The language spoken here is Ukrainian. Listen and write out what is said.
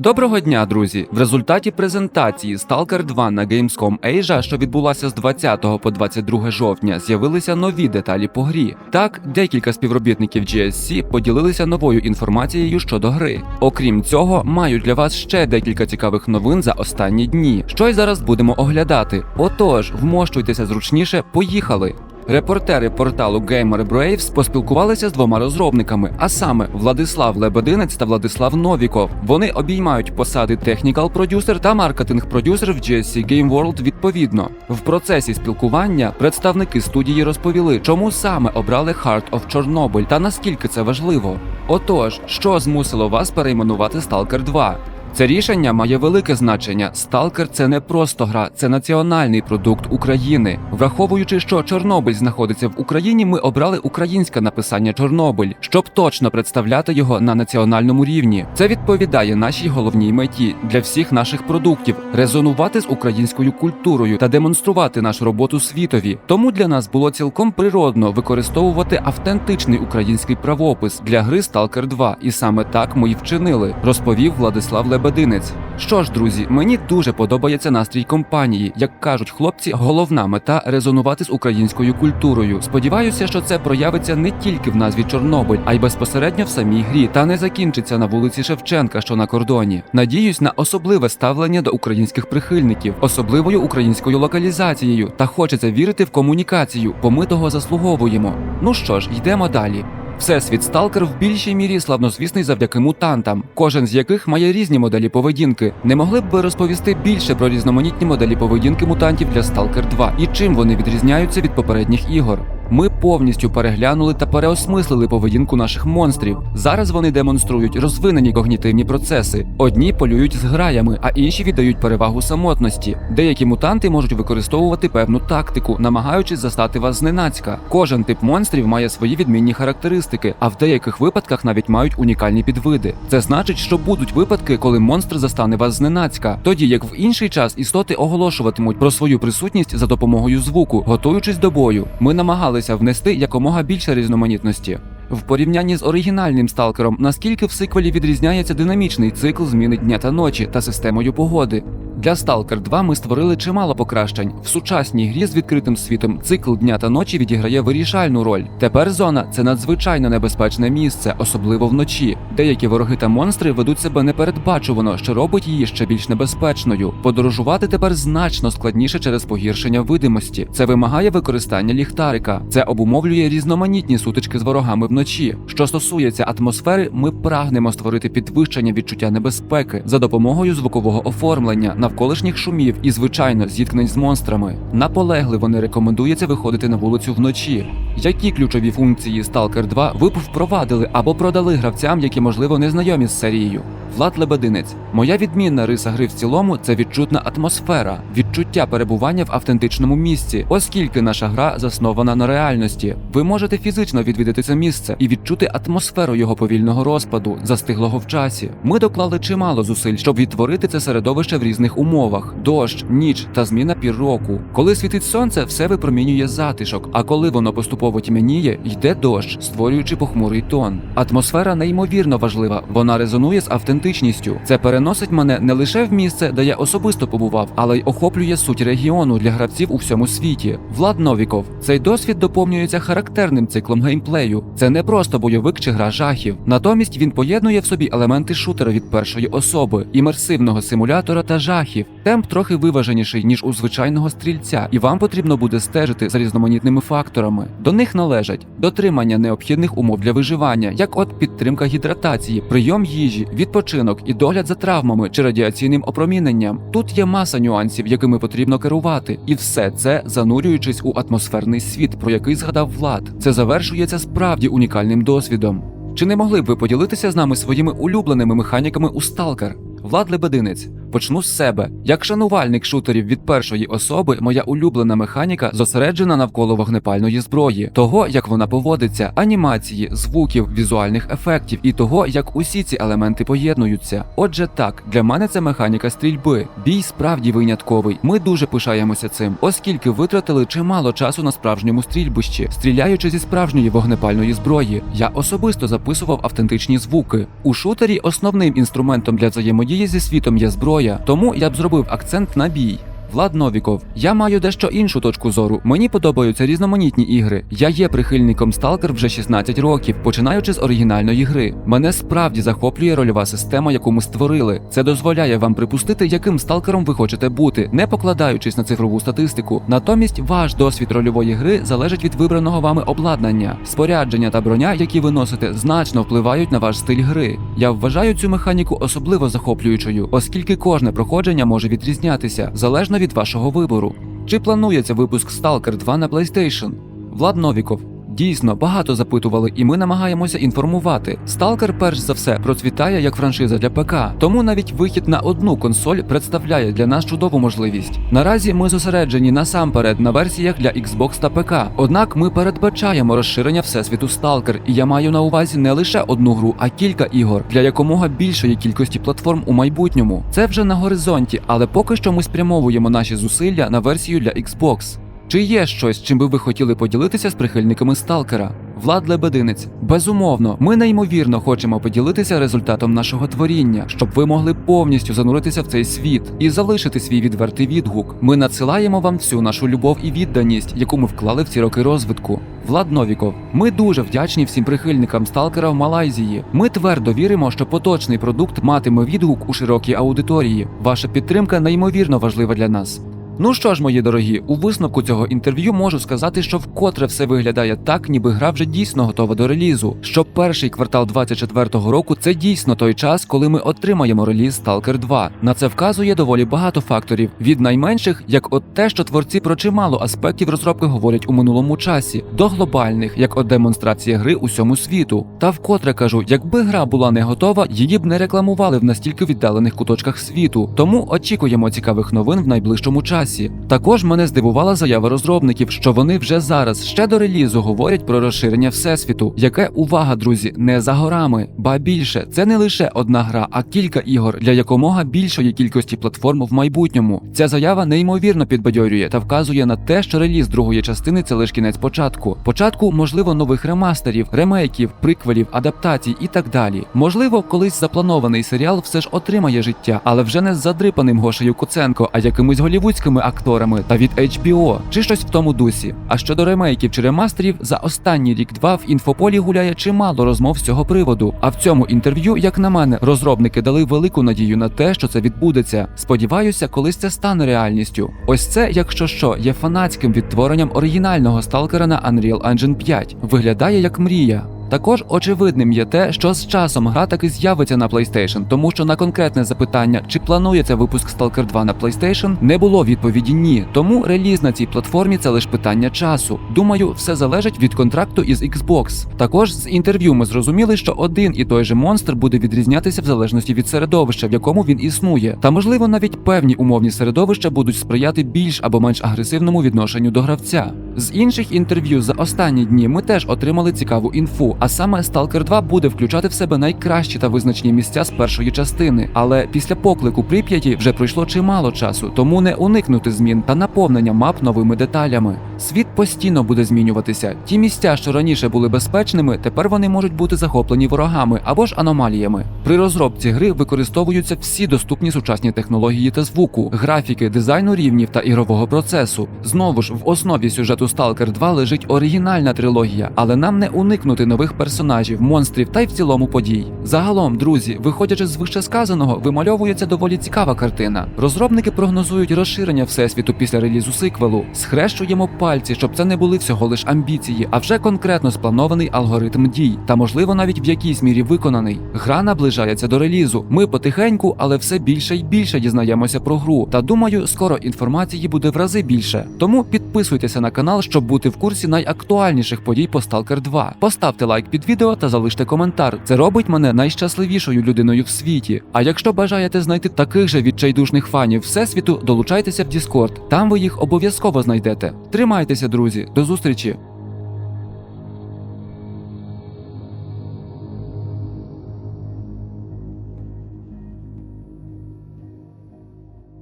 Доброго дня, друзі! В результаті презентації Stalker 2 на Gamescom Asia, що відбулася з 20 по 22 жовтня, з'явилися нові деталі по грі. Так, декілька співробітників GSC поділилися новою інформацією щодо гри. Окрім цього, маю для вас ще декілька цікавих новин за останні дні, що й зараз будемо оглядати. Отож, вмощуйтеся зручніше, поїхали! Репортери порталу Gamer Braves поспілкувалися з двома розробниками, а саме Владислав Лебединець та Владислав Новіков. Вони обіймають посади Technical Producer та Producer в GSC Game World відповідно. В процесі спілкування представники студії розповіли, чому саме обрали Heart of Chernobyl та наскільки це важливо. Отож, що змусило вас перейменувати Stalker 2? Це рішення має велике значення. Сталкер це не просто гра, це національний продукт України. Враховуючи, що Чорнобиль знаходиться в Україні, ми обрали українське написання Чорнобиль, щоб точно представляти його на національному рівні. Це відповідає нашій головній меті для всіх наших продуктів резонувати з українською культурою та демонструвати нашу роботу світові. Тому для нас було цілком природно використовувати автентичний український правопис для гри Stalker 2, і саме так ми й вчинили, розповів Владислав Лебединець. Що ж, друзі, мені дуже подобається настрій компанії. Як кажуть хлопці, головна мета резонувати з українською культурою. Сподіваюся, що це проявиться не тільки в назві Чорнобиль, а й безпосередньо в самій грі, та не закінчиться на вулиці Шевченка, що на кордоні. Надіюсь на особливе ставлення до українських прихильників, особливою українською локалізацією, та хочеться вірити в комунікацію, бо ми того заслуговуємо. Ну що ж, йдемо далі. Всесвіт Сталкер в більшій мірі славнозвісний завдяки мутантам, кожен з яких має різні моделі поведінки. Не могли б ви розповісти більше про різноманітні моделі поведінки мутантів для Сталкер 2 і чим вони відрізняються від попередніх ігор? Ми повністю переглянули та переосмислили поведінку наших монстрів. Зараз вони демонструють розвинені когнітивні процеси. Одні полюють з граями, а інші віддають перевагу самотності. Деякі мутанти можуть використовувати певну тактику, намагаючись застати вас зненацька. Кожен тип монстрів має свої відмінні характеристики, а в деяких випадках навіть мають унікальні підвиди. Це значить, що будуть випадки, коли монстр застане вас зненацька, тоді як в інший час істоти оголошуватимуть про свою присутність за допомогою звуку, готуючись до бою. Ми намагалися внести якомога більше різноманітності. В порівнянні з оригінальним сталкером, наскільки в сиквелі відрізняється динамічний цикл зміни дня та ночі та системою погоди. Для Stalker 2 ми створили чимало покращень. В сучасній грі з відкритим світом цикл дня та ночі відіграє вирішальну роль. Тепер зона це надзвичайно небезпечне місце, особливо вночі. Деякі вороги та монстри ведуть себе непередбачувано, що робить її ще більш небезпечною. Подорожувати тепер значно складніше через погіршення видимості. Це вимагає використання ліхтарика. Це обумовлює різноманітні сутички з ворогами вночі. Що стосується атмосфери, ми прагнемо створити підвищення відчуття небезпеки за допомогою звукового оформлення, навколишніх шумів і, звичайно, зіткнень з монстрами. Наполегливо не рекомендується виходити на вулицю вночі. Які ключові функції Stalker 2 ви б впровадили або продали гравцям, які можливо не знайомі з серією? Влад Лебединець. Моя відмінна риса гри в цілому це відчутна атмосфера, відчуття перебування в автентичному місці, оскільки наша гра заснована на реальності. Ви можете фізично відвідати це місце і відчути атмосферу його повільного розпаду, застиглого в часі. Ми доклали чимало зусиль, щоб відтворити це середовище в різних умовах: дощ, ніч та зміна пір року. Коли світить сонце, все випромінює затишок, а коли воно поступово тьмяніє, йде дощ, створюючи похмурий тон. Атмосфера неймовірно важлива, вона резонує з автентичністю. Це переносить мене не лише в місце, де я особисто побував, але й охоплює суть регіону для гравців у всьому світі. Влад Новіков. Цей досвід доповнюється характерним циклом геймплею. Це не просто бойовик чи гра жахів. Натомість він поєднує в собі елементи шутера від першої особи, імерсивного симулятора та жахів. Темп трохи виваженіший ніж у звичайного стрільця, і вам потрібно буде стежити за різноманітними факторами. До них належать дотримання необхідних умов для виживання, як от підтримка гідратації, прийом їжі, відпочинок і догляд за травмами чи радіаційним опроміненням. Тут є маса нюансів, якими потрібно керувати, і все це занурюючись у атмосферний світ, про який згадав Влад. Це завершується справді унікальним досвідом. Чи не могли б ви поділитися з нами своїми улюбленими механіками у Stalker? Влад Лебединець. Почну з себе. Як шанувальник шутерів від першої особи, моя улюблена механіка зосереджена навколо вогнепальної зброї, того, як вона поводиться, анімації, звуків, візуальних ефектів і того, як усі ці елементи поєднуються. Отже, так, для мене це механіка стрільби. Бій справді винятковий. Ми дуже пишаємося цим, оскільки витратили чимало часу на справжньому стрільбищі, стріляючи зі справжньої вогнепальної зброї. Я особисто записував автентичні звуки. У шутері основним інструментом для взаємодії зі світом є зброя, тому я б зробив акцент на бій. Влад Новіков, я маю дещо іншу точку зору. Мені подобаються різноманітні ігри. Я є прихильником Stalker вже 16 років, починаючи з оригінальної гри. Мене справді захоплює рольова система, яку ми створили. Це дозволяє вам припустити, яким сталкером ви хочете бути, не покладаючись на цифрову статистику. Натомість ваш досвід рольової гри залежить від вибраного вами обладнання. Спорядження та броня, які ви носите, значно впливають на ваш стиль гри. Я вважаю цю механіку особливо захоплюючою, оскільки кожне проходження може відрізнятися залежно від вашого вибору. Чи планується випуск Stalker 2 на PlayStation? Влад Новіков. Дійсно, багато запитували, і ми намагаємося інформувати. Stalker перш за все процвітає як франшиза для ПК, тому навіть вихід на одну консоль представляє для нас чудову можливість. Наразі ми зосереджені насамперед на версіях для Xbox та ПК. Однак ми передбачаємо розширення всесвіту Stalker, і я маю на увазі не лише одну гру, а кілька ігор для якомога більшої кількості платформ у майбутньому. Це вже на горизонті, але поки що ми спрямовуємо наші зусилля на версію для Xbox. Чи є щось, чим би ви хотіли поділитися з прихильниками Сталкера? Влад Лебединець, безумовно, ми неймовірно хочемо поділитися результатом нашого творіння, щоб ви могли повністю зануритися в цей світ і залишити свій відвертий відгук. Ми надсилаємо вам всю нашу любов і відданість, яку ми вклали в ці роки розвитку. Влад Новіков, ми дуже вдячні всім прихильникам Сталкера в Малайзії. Ми твердо віримо, що поточний продукт матиме відгук у широкій аудиторії. Ваша підтримка неймовірно важлива для нас. Ну що ж, мої дорогі, у висновку цього інтерв'ю можу сказати, що вкотре все виглядає так, ніби гра вже дійсно готова до релізу. Що перший квартал 24-го року це дійсно той час, коли ми отримаємо реліз Stalker 2. На це вказує доволі багато факторів. Від найменших, як от те, що творці про чимало аспектів розробки говорять у минулому часі, до глобальних, як от демонстрація гри усьому світу. Та вкотре кажу, якби гра була не готова, її б не рекламували в настільки віддалених куточках світу. Тому очікуємо цікавих новин в найближчому часі. Також мене здивувала заява розробників, що вони вже зараз ще до релізу говорять про розширення всесвіту, яке увага, друзі, не за горами, ба більше це не лише одна гра, а кілька ігор для якомога більшої кількості платформ в майбутньому. Ця заява неймовірно підбадьорює та вказує на те, що реліз другої частини це лише кінець початку. Початку, можливо, нових ремастерів, ремейків, приквелів, адаптацій і так далі. Можливо, колись запланований серіал все ж отримає життя, але вже не з задрипаним Гошею Куценко, а якимись голівудськими акторами та від HBO, чи щось в тому дусі. А щодо ремейків чи ремастерів, за останній рік-два в інфополі гуляє чимало розмов з цього приводу. А в цьому інтерв'ю, як на мене, розробники дали велику надію на те, що це відбудеться. Сподіваюся, колись це стане реальністю. Ось це, якщо що, є фанатським відтворенням оригінального сталкера на Unreal Engine 5. Виглядає як мрія. Також очевидним є те, що з часом гра таки з'явиться на PlayStation, тому що на конкретне запитання, чи планується випуск Stalker 2 на PlayStation, не було відповіді ні. Тому реліз на цій платформі це лише питання часу. Думаю, все залежить від контракту із Xbox. Також з інтерв'ю ми зрозуміли, що один і той же монстр буде відрізнятися в залежності від середовища, в якому він існує. Та можливо навіть певні умовні середовища будуть сприяти більш або менш агресивному відношенню до гравця. З інших інтерв'ю за останні дні ми теж отримали цікаву інфу. А саме Stalker 2 буде включати в себе найкращі та визначні місця з першої частини. Але після поклику Прип'яті вже пройшло чимало часу, тому не уникнути змін та наповнення мап новими деталями. Світ постійно буде змінюватися. Ті місця, що раніше були безпечними, тепер вони можуть бути захоплені ворогами або ж аномаліями. При розробці гри використовуються всі доступні сучасні технології та звуку, графіки, дизайну рівнів та ігрового процесу. Знову ж в основі сюжету Stalker 2 лежить оригінальна трилогія, але нам не уникнути нових персонажів, монстрів та й в цілому подій. Загалом, друзі, виходячи з вищесказаного, вимальовується доволі цікава картина. Розробники прогнозують розширення всесвіту після релізу сиквелу. Схрещуємо пальці, щоб це не були всього лиш амбіції, а вже конкретно спланований алгоритм дій, та можливо навіть в якійсь мірі виконаний. Гра наближається до релізу. Ми потихеньку, але все більше й більше дізнаємося про гру. Та думаю, скоро інформації буде в рази більше. Тому підписуйтеся на канал, щоб бути в курсі найактуальніших подій по Stalker 2. Поставте лайк під відео та залиште коментар. Це робить мене найщасливішою людиною в світі. А якщо бажаєте знайти таких же відчайдушних фанів всесвіту, долучайтеся в Discord. Там ви їх обов'язково знайдете. Тримайтеся, друзі, до зустрічі!